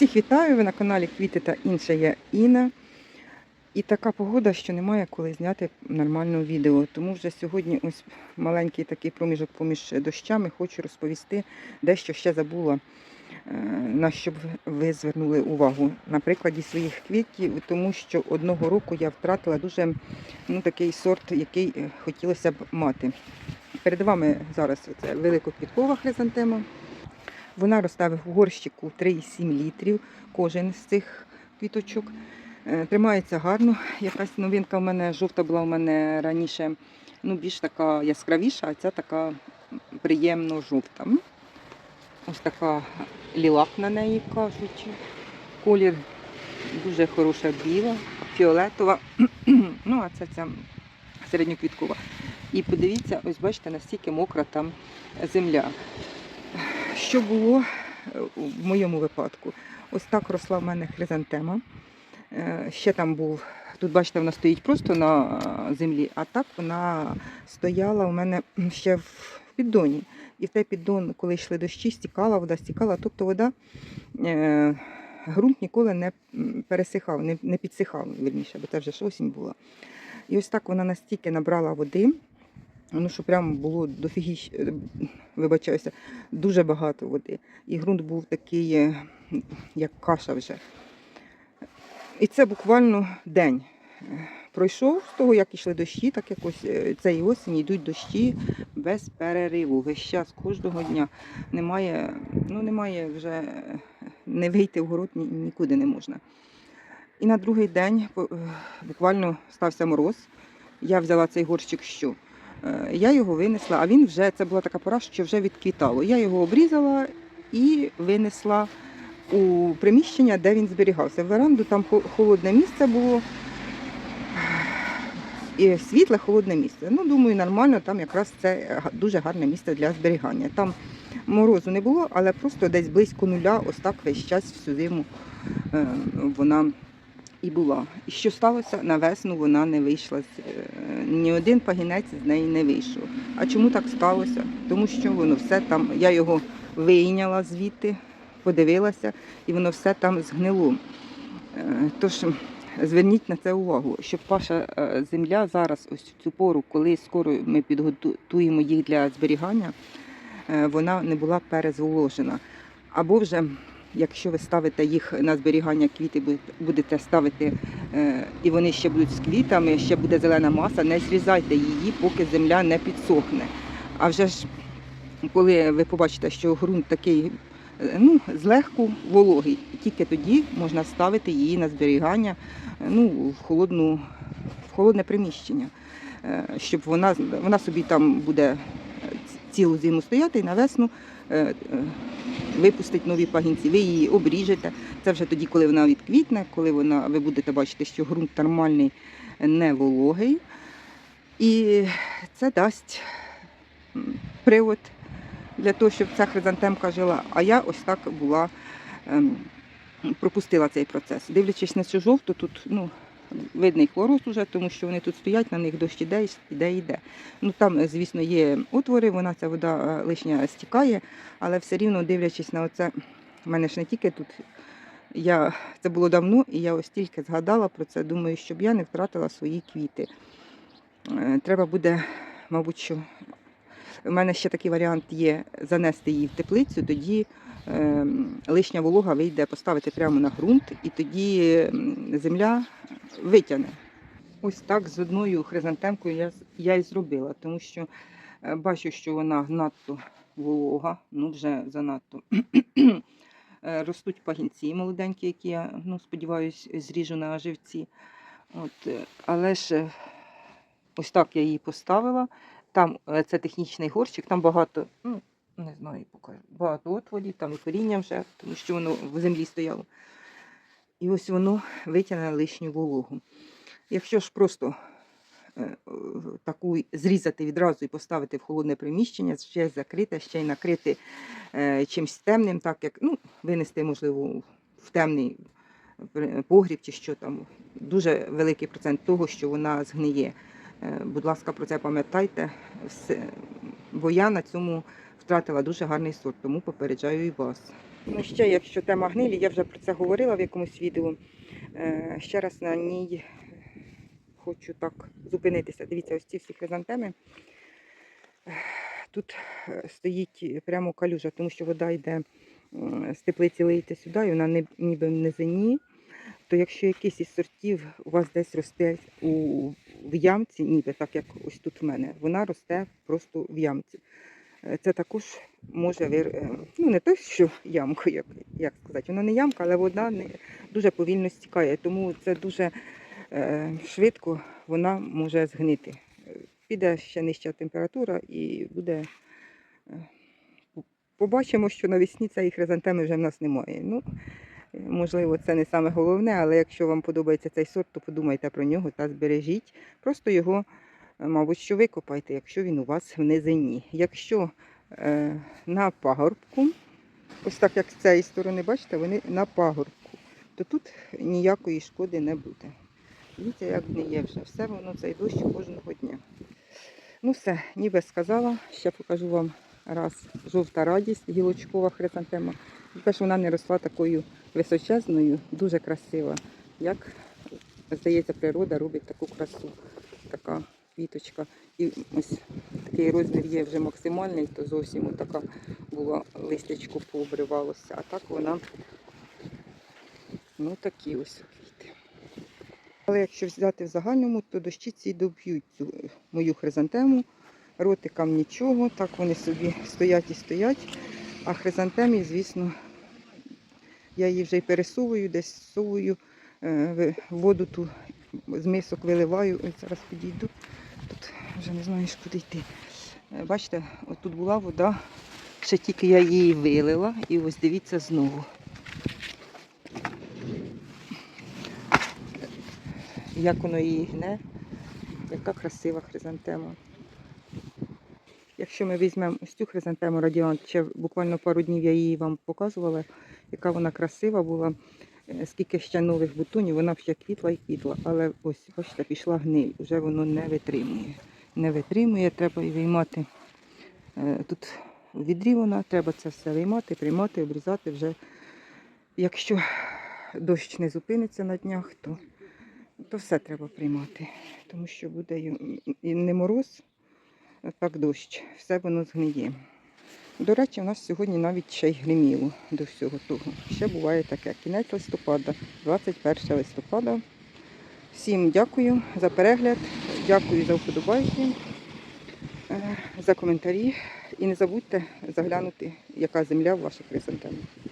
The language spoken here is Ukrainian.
Всіх вітаю, ви на каналі Квіти та інше я Інна. І така погода, що немає коли зняти нормальне відео. Тому вже сьогодні ось маленький такий проміжок поміж дощами хочу розповісти дещо ще забула, е, на що б ви звернули увагу на прикладі своїх квітів, тому що одного року я втратила дуже ну, такий сорт, який е, хотілося б мати. Перед вами зараз це великоквіткова хризантема. Вона росте в горщику 3,7 літрів кожен з цих квіточок. Е, Тримається гарно. Якась новинка в мене жовта була у мене раніше ну, більш така яскравіша, а ця така приємно жовта. Ось така лілак на неї кажуть. Колір дуже хороша біла, фіолетова. ну, а це ця середньоквіткова. І подивіться, ось бачите, настільки мокра там земля. Що було е, в моєму випадку? Ось так росла в мене хризантема. Е, Ще там був, тут бачите, вона стоїть просто на е, землі, а так вона стояла у мене ще в піддоні. І в той піддон, коли йшли дощі, стікала, вода стікала, тобто вода, ґрунт ніколи не пересихав, не підсихав, верніше, бо це вже ж осінь була. І ось так вона настільки набрала води, ну що прямо було дофігіч, е, вибачаюся, дуже багато води. І ґрунт був такий, е, як каша вже. І це буквально день. Пройшов з того, як йшли дощі, так якось е, цієї осені йдуть дощі без перериву. Весь час кожного дня немає, ну немає вже не вийти в город ні- нікуди не можна. І на другий день буквально стався мороз. Я взяла цей горщик що? Е, Я його винесла, а він вже це була така пора, що вже відквітало. Я його обрізала і винесла у приміщення, де він зберігався. В веранду там холодне місце було. І світле холодне місце. Ну, думаю, нормально, там якраз це дуже гарне місце для зберігання. Там морозу не було, але просто десь близько нуля, ось так весь час всю зиму е, вона і була. І що сталося? На весну вона не вийшла. е, Ні один пагінець з неї не вийшов. А чому так сталося? Тому що воно все там, я його вийняла звідти, подивилася, і воно все там згнило. Е, Тож зверніть на це увагу, щоб ваша е, земля зараз, ось цю пору, коли скоро ми підготуємо їх для зберігання, вона не була перезволожена. Або вже, якщо ви ставите їх на зберігання квіти, будете- ставити, е, і вони ще будуть з квітами, ще буде зелена маса, не зрізайте її, поки земля не підсохне. А вже ж, коли ви побачите, що ґрунт такий е, ну, злегку вологий, тільки тоді можна ставити її на зберігання е, ну, в, холодну, в холодне приміщення, щоб вона, вона собі там буде цілу зиму стояти і на весну випустить нові пагінці. Ви її обріжете. Це вже тоді, коли вона відквітне, коли вона, ви будете бачити, що ґрунт нормальний, не вологий. І це дасть привод для того, щоб ця хризантемка жила. А я ось так була, ем, пропустила цей процес. Дивлячись на цю жовту, тут ну, видний хлороз уже, тому що вони тут стоять, на них дощ іде, іде, іде. Ну там, звісно, є отвори, вона ця вода е, лишня стікає, але все рівно дивлячись на оце, в мене ж не тільки тут. Я, це було давно, і я ось тільки згадала про це. Думаю, щоб я не втратила свої квіти. Е, Треба буде, мабуть, що у мене ще такий варіант є занести її в теплицю, тоді е, лишня волога вийде поставити прямо на ґрунт, і тоді земля витягне. Ось так з одною хризантемкою я, я і зробила, тому що е, бачу, що вона надто волога, ну вже занадто. Е, Ростуть пагінці молоденькі, які я ну, сподіваюся, зріжу на живці. От, е, але ж ось так я її поставила. Там це технічний горщик, там багато, ну, не знаю, покажу, багато отворів, там і коріння вже, тому що воно в землі стояло. І ось воно витягне лишню вологу. Якщо ж просто е, таку зрізати відразу і поставити в холодне приміщення, ще закрите, ще й накрити е, чимось темним, так як ну, винести, можливо, в темний е, погріб чи що там, дуже великий процент того, що вона згниє. Будь ласка, про це пам'ятайте, бо я на цьому втратила дуже гарний сорт, тому попереджаю і вас. Ну, ще, якщо тема гнилі, я вже про це говорила в якомусь відео. Е, ще раз на ній хочу так зупинитися. Дивіться, ось ці всі хризантеми. Е, Тут е, стоїть прямо калюжа, тому що вода йде з теплиці лиється сюди, і вона ніби в низині. То якщо якийсь із сортів у вас десь росте у, в ямці, ніби так як ось тут в мене, вона росте просто в ямці. Е, Це також може вир... е, ну не то, що ямку, як, як сказати, воно не ямка, але вода не, дуже повільно стікає, тому це дуже е, швидко вона може згнити. Піде ще нижча температура і буде. е, Побачимо, що навесні цієї хризантеми вже в нас немає. Ну, можливо, це не саме головне, але якщо вам подобається цей сорт, то подумайте про нього та збережіть. Просто його, мабуть, що викопайте, якщо він у вас в низині. Якщо е, на пагорбку, ось так як з цієї сторони, бачите, вони на пагорбку, то тут ніякої шкоди не буде. Дивіться, як гниє вже. Все воно цей дощ кожного дня. Ну все, ніби сказала. Ще покажу вам раз жовта радість, гілочкова хризантема. Тільки вона не росла такою височезною, дуже красива. Як здається, природа робить таку красу. Така квіточка. І ось такий розмір є вже максимальний, то зовсім така була листячко пообривалося. А так вона ну такі ось квіти. Але якщо взяти в загальному, то дощі ці доб'ють цю мою хризантему. Ротикам нічого, так вони собі стоять і стоять. А хризантемі, звісно, я її вже й пересовую, десь совую, е, воду ту з мисок виливаю. Ось зараз підійду. Вже не знаєш, куди йти. Е, Бачите, от тут була вода, ще тільки я її вилила, і ось дивіться знову. Як воно її гне, яка красива хризантема. Якщо ми візьмемо ось цю хризантему радіант, ще буквально пару днів я її вам показувала, яка вона красива була, е, скільки ще нових бутонів, вона ще квітла і квітла. Але ось, бачите, пішла гниль, вже воно не витримує. Не витримує, треба виймати. е, Тут в відрі вона, треба це все виймати, приймати, обрізати вже. Якщо дощ не зупиниться на днях, то, то все треба приймати. Тому що буде і не мороз, так дощ, все воно згниє. До речі, у нас сьогодні навіть ще й гриміло до всього того. Ще буває таке. Кінець листопада, 21 листопада. Всім дякую за перегляд, дякую за вподобайки, е, за коментарі. І не забудьте заглянути, яка земля в ваших хризантемах.